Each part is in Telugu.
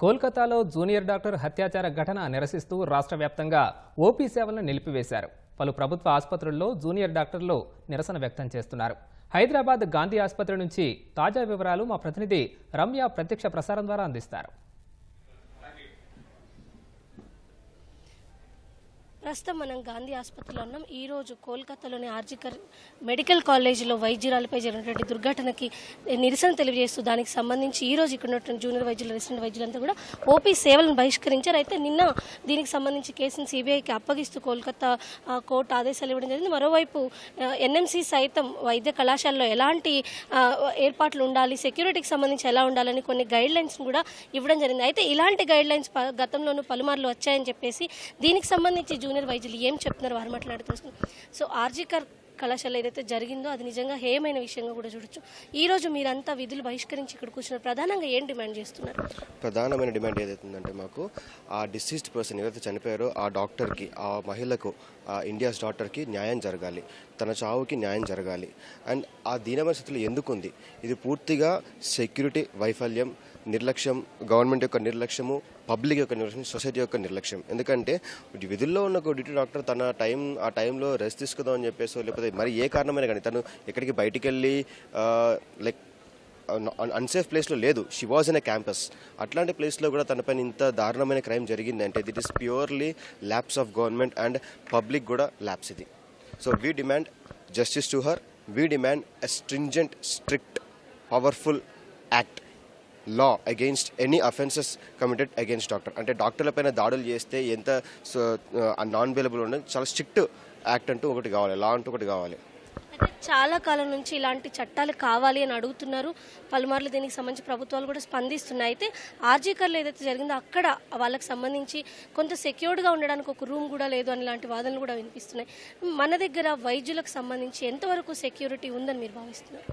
కోల్కతాలో జూనియర్ డాక్టర్ హత్యాచార ఘటన నిరసిస్తూ రాష్ట్ర వ్యాప్తంగా ఓపీ సేవలను నిలిపివేశారు. పలు ప్రభుత్వ ఆసుపత్రుల్లో జూనియర్ డాక్టర్లు నిరసన వ్యక్తం చేస్తున్నారు. హైదరాబాద్ గాంధీ ఆసుపత్రి నుంచి తాజా వివరాలు మా ప్రతినిధి రమ్య ప్రత్యక్ష ప్రసారం ద్వారా అందిస్తారు. ప్రస్తుతం మనం గాంధీ ఆసుపత్రిలో ఉన్నాం. ఈ రోజు కోల్కతాలోని ఆర్జికర్ మెడికల్ కాలేజీలో వైద్యురాలపై జరిగినటువంటి దుర్ఘటనకి నిరసన తెలియజేస్తూ దానికి సంబంధించి ఈ రోజు ఇక్కడ ఉన్నటువంటి జూనియర్ వైద్యులు రెసిడెంట్ వైద్యులంతా కూడా ఓపీ సేవలను బహిష్కరించారు. అయితే నిన్న దీనికి సంబంధించి కేసును సిబిఐకి అప్పగిస్తూ కోల్కతా కోర్టు ఆదేశాలు ఇవ్వడం జరిగింది. మరోవైపు ఎన్ఎంసీ సైతం వైద్య కళాశాలలో ఎలాంటి ఏర్పాట్లు ఉండాలి సెక్యూరిటీకి సంబంధించి ఎలా ఉండాలని కొన్ని గైడ్ లైన్స్ కూడా ఇవ్వడం జరిగింది. అయితే ఇలాంటి గైడ్ లైన్స్ గతంలోనూ పలుమార్లు వచ్చాయని చెప్పేసి దీనికి సంబంధించి జూనియర్ వైద్యులు ఏం చెప్తున్నారు వారు మాట్లాడి తెలుసుకుందాం. సో ఆర్జికర్ కళాశాల ఏదైతే జరిగిందో అది నిజంగా హేయమైన విషయంగా కూడా చూడొచ్చు. ఈ రోజు మీరంతా విధులు బహిష్కరించి ఇక్కడ కూర్చున్నారు. ప్రధానంగా ఏం డిమాండ్ చేస్తున్నారు? ప్రధానమైన డిమాండ్ ఏదైతుందంటే మాకు ఆ డిసీజ్డ్ పర్సన్ ఏదైతే చనిపోయారో ఆ డాక్టర్కి ఆ మహిళకు ఆ ఇండియాస్ డాక్టర్కి న్యాయం జరగాలి. తన చావుకి న్యాయం జరగాలి. అండ్ ఆ దీనమైన స్థితిలో ఎందుకుంది? ఇది పూర్తిగా సెక్యూరిటీ వైఫల్యం నిర్లక్ష్యం గవర్నమెంట్ యొక్క నిర్లక్ష్యము పబ్లిక్ యొక్క నిర్లక్ష్యం సొసైటీ యొక్క నిర్లక్ష్యం. ఎందుకంటే విధుల్లో ఉన్న ఒక డ్యూటీ డాక్టర్ తన టైం ఆ టైంలో రెస్ట్ తీసుకుందాం అని చెప్పేసి లేకపోతే మరి ఏ కారణమైనా కానీ తను ఎక్కడికి బయటికి వెళ్ళి లైక్ అన్సేఫ్ ప్లేస్లో లేదు. She was in a campus అట్లాంటి ప్లేస్లో కూడా తనపైన ఇంత దారుణమైన క్రైమ్ జరిగిందంటే this is purely labs of government and public కూడా ల్యాబ్స్ ఇది. So we demand justice to her we demand a stringent strict powerful act law against any offences committed against doctor అంటే డాక్టర్ల పైన దాడులు చేస్తే ఎంత నాన్ అవైలబుల్ ఉండదు చాలా స్ట్రిక్ట్ యాక్ట్ అంటూ ఒకటి కావాలి లా అంటూ ఒకటి కావాలి. అయితే చాలా కాలం నుంచి ఇలాంటి చట్టాలు కావాలి అని అడుగుతున్నారు. పలుమార్లు దీనికి సంబంధించి ప్రభుత్వాలు కూడా స్పందిస్తున్నాయి. అయితే ఆర్జీకర్లో ఏదైతే జరిగిందో అక్కడ వాళ్ళకి సంబంధించి కొంత సెక్యూర్డ్గా ఉండడానికి ఒక రూమ్ కూడా లేదు అని ఇలాంటి వాదనలు కూడా వినిపిస్తున్నాయి. మన దగ్గర వైద్యులకు సంబంధించి ఎంతవరకు సెక్యూరిటీ ఉందని మీరు భావిస్తున్నారు?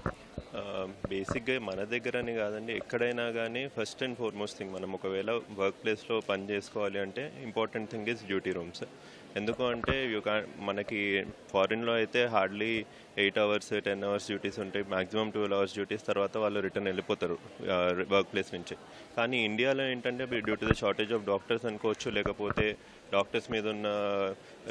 బేసిక్గా మన దగ్గరని కాదండి ఎక్కడైనా కానీ ఫస్ట్ అండ్ ఫార్మోస్ట్ థింగ్ మనం ఒకవేళ వర్క్ ప్లేస్లో పని చేసుకోవాలి అంటే important thing is duty rooms ఎందుకు అంటే కా మనకి ఫారిన్లో అయితే hardly eight hours ten hours duties ఉంటాయి. మాక్సిమం ట్వెల్వ్ అవర్స్ డ్యూటీస్ తర్వాత వాళ్ళు రిటర్న్ వెళ్ళిపోతారు వర్క్ ప్లేస్ నుంచి. కానీ ఇండియాలో ఏంటంటే due to the shortage of doctors అనుకోవచ్చు లేకపోతే డాక్టర్స్ మీద ఉన్న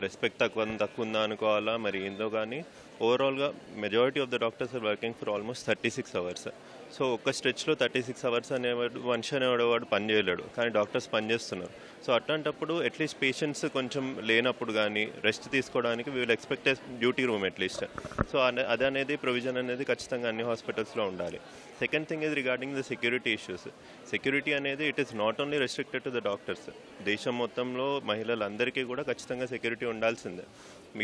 రెస్పెక్ట్ తక్కువ తక్కువ ఉందా అనుకోవాలా? మరి ఏందో కానీ ఓవరాల్గా majority of the doctors are working for almost thirty six hours so ఒక్క స్ట్రెచ్లో థర్టీ సిక్స్ అవర్స్ అనేవాడు మనిషి అనేవాడు వాడు పని చేయలేడు. కానీ డాక్టర్స్ పనిచేస్తున్నారు సో అట్లాంటప్పుడు అట్లీస్ట్ పేషెంట్స్ కొంచెం లేనప్పుడు కానీ రెస్ట్ తీసుకోవడానికి will expect duty room at least so అది అనేది ప్రొవిజన్ అనేది ఖచ్చితంగా అన్ని హాస్పిటల్స్లో ఉండాలి. Second thing is regarding the security issues security అనేది it is not only restricted to the doctors దేశం మొత్తంలో మహిళలందరికీ కూడా ఖచ్చితంగా సెక్యూరిటీ ఉండాల్సిందే.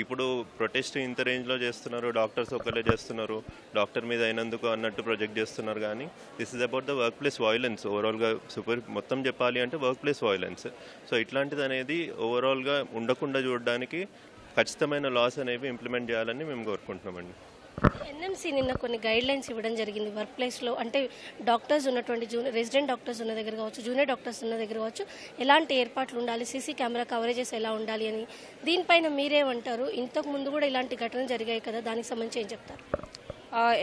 ఇప్పుడు ప్రొటెస్ట్ ఇంత రేంజ్లో చేస్తున్నారు డాక్టర్స్ ఒకళ్ళే చేస్తున్నారు డాక్టర్ మీద అయినందుకు అన్నట్టు ప్రొజెక్ట్ చేస్తున్నారు కానీ this is about the workplace violence ఓవరాల్గా సూపర్ మొత్తం చెప్పాలి అంటే వర్క్ ప్లేస్ వాయిలెన్స్ సో ఇట్లాంటిది అనేది ఓవరాల్గా ఉండకుండా చూడడానికి ఖచ్చితమైన లాస్ అనేవి ఇంప్లిమెంట్ చేయాలని మేము కోరుకుంటున్నామండి. ఎన్ఎంసీ నిన్న కొన్ని గైడ్ లైన్స్ ఇవ్వడం జరిగింది. వర్క్ ప్లేస్లో అంటే డాక్టర్స్ ఉన్నటువంటి జూనియర్ రెసిడెంట్ డాక్టర్స్ ఉన్న దగ్గర కావచ్చు జూనియర్ డాక్టర్స్ ఉన్న దగ్గర కావచ్చు ఎలాంటి ఏర్పాట్లు ఉండాలి సీసీ కెమెరా కవరేజెస్ ఎలా ఉండాలి అని. దీనిపైన మీరేమంటారు? ఇంతకు ముందు కూడా ఇలాంటి ఘటనలు జరిగాయి కదా దానికి సంబంధించి ఏం చెప్తారు?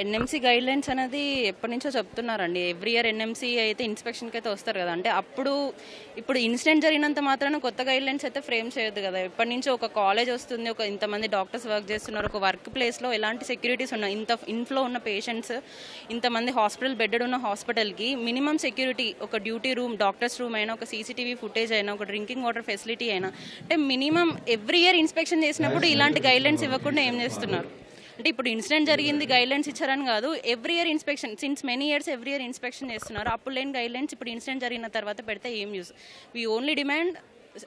ఎన్ఎంసీ గైడ్ లైన్స్ అనేది ఎప్పటి నుంచో చెప్తున్నారండి. ఎవ్రీ ఇయర్ ఎన్ఎంసీ అయితే ఇన్స్పెక్షన్కి అయితే వస్తారు కదా. అంటే అప్పుడు ఇప్పుడు ఇన్సిడెంట్ జరిగినంత మాత్రాన కొత్త గైడ్ లైన్స్ అయితే ఫ్రేమ్ చేయొద్దు కదా. ఎప్పటి నుంచో ఒక కాలేజ్ వస్తుంది ఒక ఇంతమంది డాక్టర్స్ వర్క్ చేస్తున్నారు ఒక వర్క్ ప్లేస్లో ఎలాంటి సెక్యూరిటీస్ ఉన్నాయి? ఇంత ఇన్ఫ్లో ఉన్న పేషెంట్స్ ఇంతమంది హాస్పిటల్ బెడెడ్ ఉన్న హాస్పిటల్కి మినిమం సెక్యూరిటీ ఒక డ్యూటీ రూమ్ డాక్టర్స్ రూమ్ అయినా ఒక సీసీటీవీ ఫుటేజ్ అయినా ఒక డ్రింకింగ్ వాటర్ ఫెసిలిటీ అయినా అంటే మినిమం ఎవ్రీ ఇయర్ ఇన్స్పెక్షన్ చేసినప్పుడు ఇలాంటి గైడ్ లైన్స్ ఇవ్వకుండా ఏం చేస్తున్నారు? అంటే ఇప్పుడు ఇన్సిడెంట్ జరిగింది గైడ్ లైన్స్ ఇచ్చారని కాదు. Every year inspection since many years every year inspection చేస్తున్నారు. అప్పుడు లేని గైడ్ లైన్స్ ఇప్పుడు ఇన్సిడెంట్ జరిగిన తర్వాత పెడితే ఏం యూస్ వీ ఓన్లీ డిమాండ్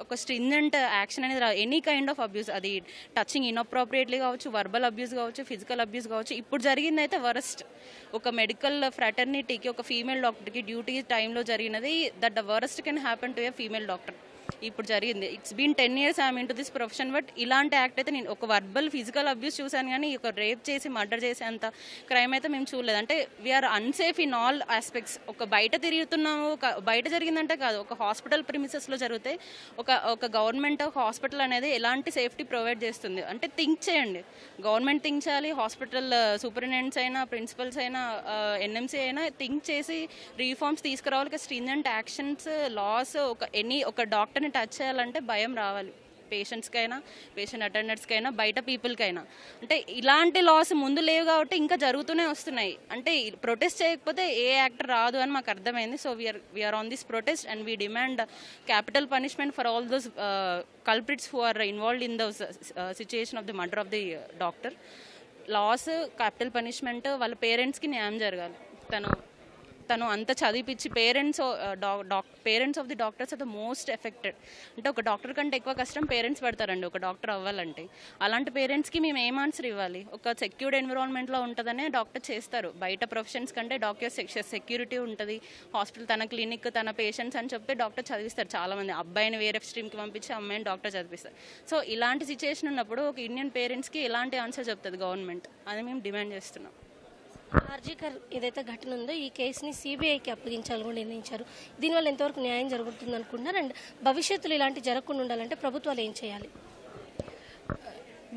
ఒక స్ట్రింజెంట్ యాక్షన్ అనేది ఎనీ కైండ్ ఆఫ్ అబ్యూస్ అది టచింగ్ ఇన్అప్రోప్రియేట్లీ కావచ్చు వర్బల్ అబ్యూస్ కావచ్చు ఫిజికల్ అబ్యూస్ కావచ్చు. ఇప్పుడు జరిగింది అయితే వరస్ట్ ఒక మెడికల్ ఫ్రాటర్నిటీకి ఒక ఫీమేల్ డాక్టర్కి డ్యూటీ టైంలో జరిగినది that the worst can happen to a female doctor ఇప్పుడు జరిగింది. It's been ten years I'm into this profession but ఇలాంటి యాక్ట్ అయితే నేను ఒక వర్బల్ ఫిజికల్ అబ్యూస్ చూశాను కానీ ఒక రేప్ చేసి మర్డర్ చేసేంత క్రైమ్ అయితే మేము చూడలేదు. అంటే we're unsafe in all aspects ఒక బయట తిరుగుతున్నాము ఒక బయట జరిగిందంటే కాదు. ఒక హాస్పిటల్ ప్రిమిసెస్లో జరిగితే ఒక ఒక గవర్నమెంట్ హాస్పిటల్ అనేది ఎలాంటి సేఫ్టీ ప్రొవైడ్ చేస్తుంది? అంటే థింక్ చేయండి. గవర్నమెంట్ థింక్ చేయాలి హాస్పిటల్ సూపరింటెండెంట్స్ uh, అయినా ప్రిన్సిపల్స్ అయినా uh, ఎన్ఎంసీ అయినా థింక్ చేసి రీఫార్మ్స్ తీసుకురావాలి. స్ట్రింజెంట్ యాక్షన్స్ లాస్ ఒక ఎనీ ఒక డాక్టర్ని టచ్ చేయాలంటే భయం రావాలి. పేషెంట్స్కైనా పేషెంట్ అటెండర్స్కైనా బయట పీపుల్కైనా. అంటే ఇలాంటి లాస్ ముందు లేవు కాబట్టి ఇంకా జరుగుతూనే వస్తున్నాయి. అంటే ప్రొటెస్ట్ చేయకపోతే ఏ యాక్టర్ రాదు అని మాకు అర్థమైంది. So we're we're on this protest and we demand capital punishment for all those culprits who are involved in the situation of the murder of the doctor laws capital punishment వాళ్ళ పేరెంట్స్కి న్యాయం జరగాలి. తను తను అంత చదివిపించి parents doc parents of the doctors are the most affected అంటే ఒక డాక్టర్ కంటే ఎక్కువ కష్టం పేరెంట్స్ పెడతారండి ఒక డాక్టర్ అవ్వాలంటే. అలాంటి పేరెంట్స్కి మేము ఏం ఆన్సర్ ఇవ్వాలి? ఒక సెక్యూర్డ్ ఎన్విరాన్మెంట్లో ఉంటుందనే డాక్టర్ చేస్తారు. బయట ప్రొఫెషన్స్ కంటే డాక్టర్ సెక్యూరిటీ ఉంటుంది. హాస్పిటల్ తన క్లినిక్ తన పేషెంట్స్ అని చెప్పి డాక్టర్ చదివిస్తారు. చాలామంది అబ్బాయిని వేరే స్ట్రీమ్కి పంపించి అమ్మాయిని డాక్టర్ చదివిస్తారు. సో ఇలాంటి సిచ్యుయేషన్ ఉన్నప్పుడు ఒక ఇండియన్ పేరెంట్స్కి ఎలాంటి ఆన్సర్ చెప్తుంది గవర్నమెంట్ అది మేము డిమాండ్ చేస్తున్నాం. ఆర్జీకర్ ఏదైతే ఘటన ఉందో ఈ కేసుని సిబిఐకి అప్పగించాలని కూడా నిర్ణయించారు. దీనివల్ల ఎంతవరకు న్యాయం జరుగుతుంది అనుకుంటున్నారు అండ్ భవిష్యత్తులో ఇలాంటి జరగకుండా ఉండాలంటే ప్రభుత్వాలు ఏం చేయాలి?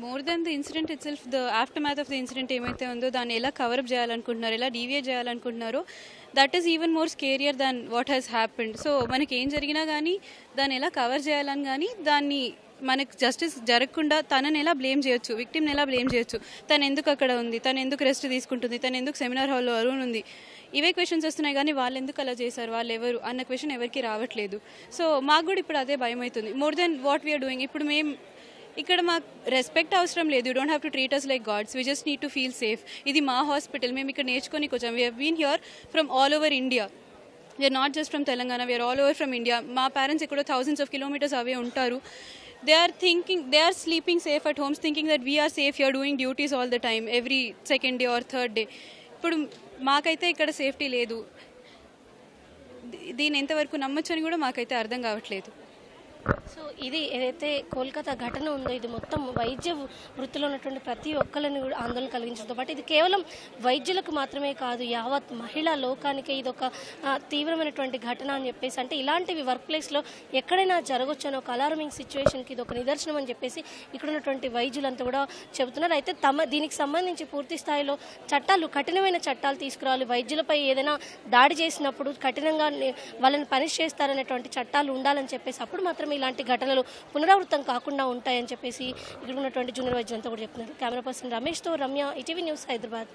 More than the incident itself the aftermath of the incident ఏమైతే ఉందో దాన్ని ఎలా కవరప్ చేయాలనుకుంటున్నారు ఎలా డీవియేట్ చేయాలనుకుంటున్నారో that is even more scarier than what has happened so మనకి ఏం జరిగినా కానీ దాన్ని ఎలా కవర్ చేయాలని కానీ దాన్ని మనకు జస్టిస్ జరగకుండా తనని ఎలా బ్లేమ్ చేయొచ్చు విక్టిమ్ని ఎలా బ్లేమ్ చేయొచ్చు. తను ఎందుకు అక్కడ ఉంది తను ఎందుకు రెస్ట్ తీసుకుంటుంది తను ఎందుకు సెమినార్ హాల్లో అరుణ్ ఉంది. ఇవే క్వశ్చన్స్ వస్తున్నాయి కానీ వాళ్ళు ఎందుకు అలా చేశారు వాళ్ళు ఎవరు అన్న క్వశ్చన్ ఎవరికి రావట్లేదు. సో మాకు కూడా ఇప్పుడు అదే భయం అవుతుంది more than what we're doing ఇప్పుడు మేము ఇక్కడ మాకు రెస్పెక్ట్ అవసరం లేదు. You don't have to treat us like gods we just need to feel safe ఇది మా హాస్పిటల్ మేము ఇక్కడ నేర్చుకొని వచ్చాం. We been here from all over India we're not just from Telangana we're all over from India మా పేరెంట్స్ ఎక్కడో థౌసండ్స్ ఆఫ్ కిలోమీటర్స్ అవే ఉంటారు. They are thinking they are sleeping safe at homes thinking that we're safe you're doing duties all the time every second day or third day ఇప్పుడు మాకైతే ఇక్కడ సేఫ్టీ లేదు. దీని ఎంతవరకు నమ్మొచ్చు అని కూడా మాకైతే అర్థం కావట్లేదు. సో ఇది ఏదైతే కోల్కతా ఘటన ఉందో ఇది మొత్తం వైద్య వృత్తిలో ఉన్నటువంటి ప్రతి ఒక్కరిని కూడా ఆందోళన కలిగించడంతో పాటు ఇది కేవలం వైద్యులకు మాత్రమే కాదు యావత్ మహిళా లోకానికి ఇది ఒక తీవ్రమైనటువంటి ఘటన అని చెప్పేసి అంటే ఇలాంటివి వర్క్ ప్లేస్లో ఎక్కడైనా జరగచ్చు అని ఒక అలారమింగ్ సిచ్యువేషన్కి ఇది ఒక నిదర్శనం అని చెప్పేసి ఇక్కడ ఉన్నటువంటి వైద్యులంతా కూడా చెబుతున్నారు. అయితే తమ దీనికి సంబంధించి పూర్తి స్థాయిలో చట్టాలు కఠినమైన చట్టాలు తీసుకురావాలి. వైద్యులపై ఏదైనా దాడి చేసినప్పుడు కఠినంగా వాళ్ళని పనిష్ చేస్తారనేటువంటి చట్టాలు ఉండాలని చెప్పేసి అప్పుడు మాత్రమే ఇలాంటి ఘటనలు పునరావృతం కాకుండా ఉంటాయని చెప్పేసి ఇక్కడ ఉన్నటువంటి జూనియర్ వైద్యులంతా కూడా చెప్తున్నారు. కెమెరా పర్సన్ రమేష్తో రమ్య ఈటీవీ న్యూస్ హైదరాబాద్.